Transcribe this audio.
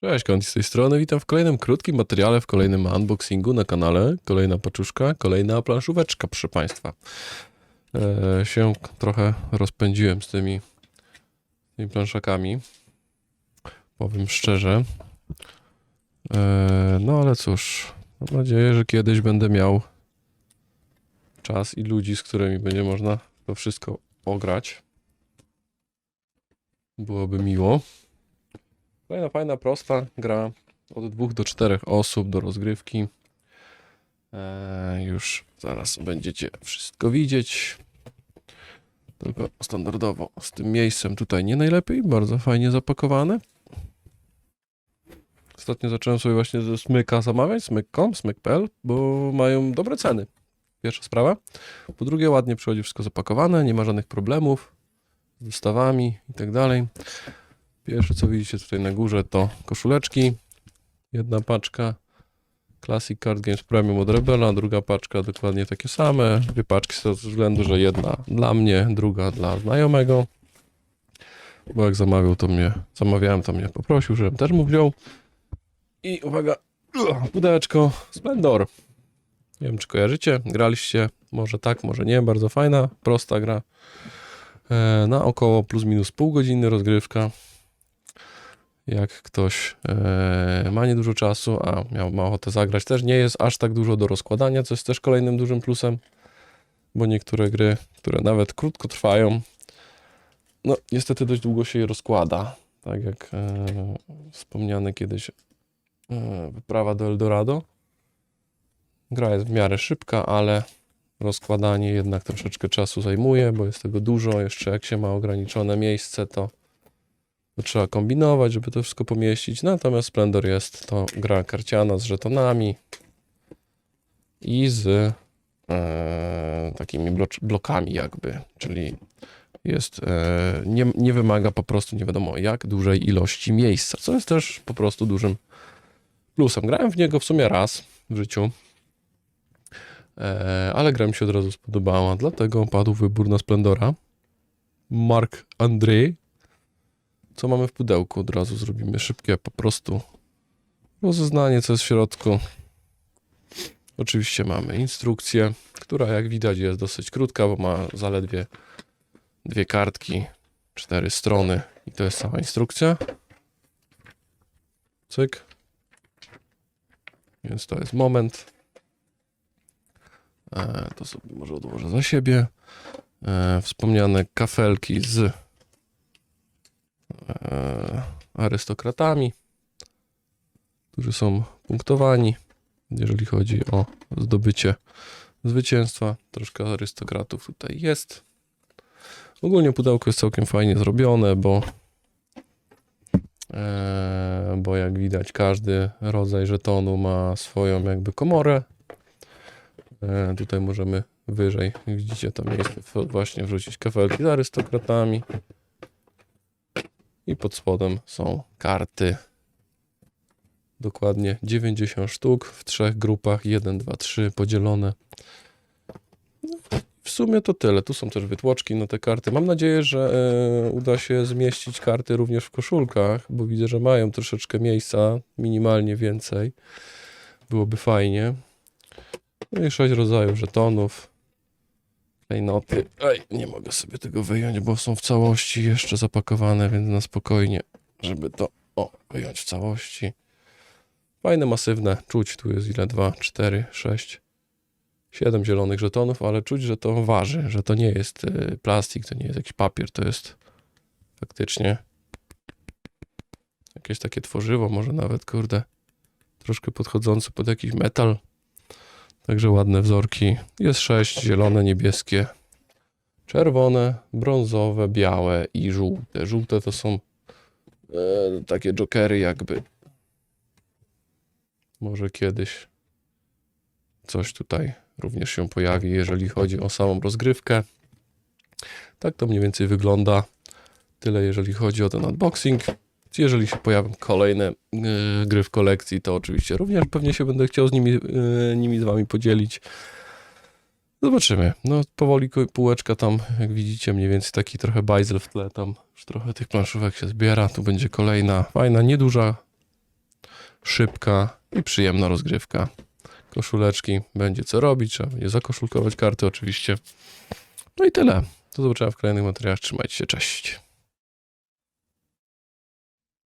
Cześć, Konti z tej strony. Witam w kolejnym krótkim materiale, w kolejnym unboxingu na kanale. Kolejna paczuszka, kolejna planszóweczka, proszę Państwa. E, się trochę rozpędziłem z tymi, tymi planszakami. Powiem szczerze. E, no ale cóż, mam nadzieję, że kiedyś będę miał czas i ludzi, z którymi będzie można to wszystko ograć. Byłoby miło. Kolejna fajna, prosta gra od dwóch do czterech osób do rozgrywki. Eee, już zaraz będziecie wszystko widzieć. Tylko standardowo z tym miejscem tutaj nie najlepiej, bardzo fajnie zapakowane. Ostatnio zacząłem sobie właśnie ze Smyka zamawiać, smyk.com, smyk.pl, bo mają dobre ceny. Pierwsza sprawa. Po drugie, ładnie przychodzi wszystko zapakowane, nie ma żadnych problemów z dostawami i tak dalej. Pierwsze co widzicie tutaj na górze to koszuleczki. Jedna paczka Classic Card Games Premium od Rebela, druga paczka dokładnie takie same. Dwie paczki ze względu, że jedna dla mnie, druga dla znajomego. Bo jak zamawiał, to mnie, zamawiałem, to mnie poprosił, żebym też mu wziął. I uwaga, pudełeczko Splendor. Nie wiem, czy kojarzycie, graliście, może tak, może nie, bardzo fajna, prosta gra. E, na około plus minus pół godziny rozgrywka jak ktoś e, ma niedużo czasu, a miał ma ochotę zagrać, też nie jest aż tak dużo do rozkładania, co jest też kolejnym dużym plusem, bo niektóre gry, które nawet krótko trwają, no niestety dość długo się je rozkłada, tak jak e, wspomniane kiedyś e, wyprawa do Eldorado. Gra jest w miarę szybka, ale rozkładanie jednak troszeczkę czasu zajmuje, bo jest tego dużo, jeszcze jak się ma ograniczone miejsce, to to trzeba kombinować, żeby to wszystko pomieścić. Natomiast Splendor jest to gra karciana z żetonami i z e, takimi blokami jakby, czyli jest, e, nie, nie wymaga po prostu nie wiadomo jak dużej ilości miejsca, co jest też po prostu dużym plusem. Grałem w niego w sumie raz w życiu, e, ale gra mi się od razu spodobała, dlatego padł wybór na Splendora. Mark Andrzej co mamy w pudełku? Od razu zrobimy szybkie po prostu rozeznanie, co jest w środku. Oczywiście mamy instrukcję, która jak widać jest dosyć krótka, bo ma zaledwie dwie kartki, cztery strony i to jest cała instrukcja. Cyk. Więc to jest moment. E, to sobie może odłożę za siebie. E, wspomniane kafelki z arystokratami, którzy są punktowani, jeżeli chodzi o zdobycie zwycięstwa. Troszkę arystokratów tutaj jest. Ogólnie pudełko jest całkiem fajnie zrobione, bo e, bo jak widać każdy rodzaj żetonu ma swoją jakby komorę. E, tutaj możemy wyżej, widzicie to miejsce, właśnie wrzucić kafelki z arystokratami. I pod spodem są karty. Dokładnie 90 sztuk w trzech grupach 1, 2, 3 podzielone. No, w sumie to tyle. Tu są też wytłoczki na te karty. Mam nadzieję, że e, uda się zmieścić karty również w koszulkach, bo widzę, że mają troszeczkę miejsca, minimalnie więcej. Byłoby fajnie. No i sześć rodzajów żetonów. Klejnoty. Ej, nie mogę sobie tego wyjąć, bo są w całości jeszcze zapakowane, więc na spokojnie, żeby to o, wyjąć w całości. Fajne, masywne. Czuć, tu jest ile? 2, 4, 6, 7 zielonych żetonów, ale czuć, że to waży, że to nie jest y, plastik, to nie jest jakiś papier, to jest faktycznie jakieś takie tworzywo, może nawet, kurde, troszkę podchodzące pod jakiś metal. Także ładne wzorki. Jest sześć, zielone, niebieskie, czerwone, brązowe, białe i żółte. Żółte to są e, takie jokery jakby. Może kiedyś coś tutaj również się pojawi, jeżeli chodzi o samą rozgrywkę. Tak to mniej więcej wygląda. Tyle jeżeli chodzi o ten unboxing. Jeżeli się pojawią kolejne e, gry w kolekcji, to oczywiście również pewnie się będę chciał z nimi, e, nimi z wami podzielić. Zobaczymy. No powoli półeczka tam, jak widzicie, mniej więcej taki trochę bajzel w tle, tam już trochę tych planszówek się zbiera. Tu będzie kolejna, fajna, nieduża szybka i przyjemna rozgrywka. Koszuleczki, będzie co robić, trzeba będzie zakoszulkować karty oczywiście. No i tyle. Do zobaczenia w kolejnych materiałach. Trzymajcie się, cześć.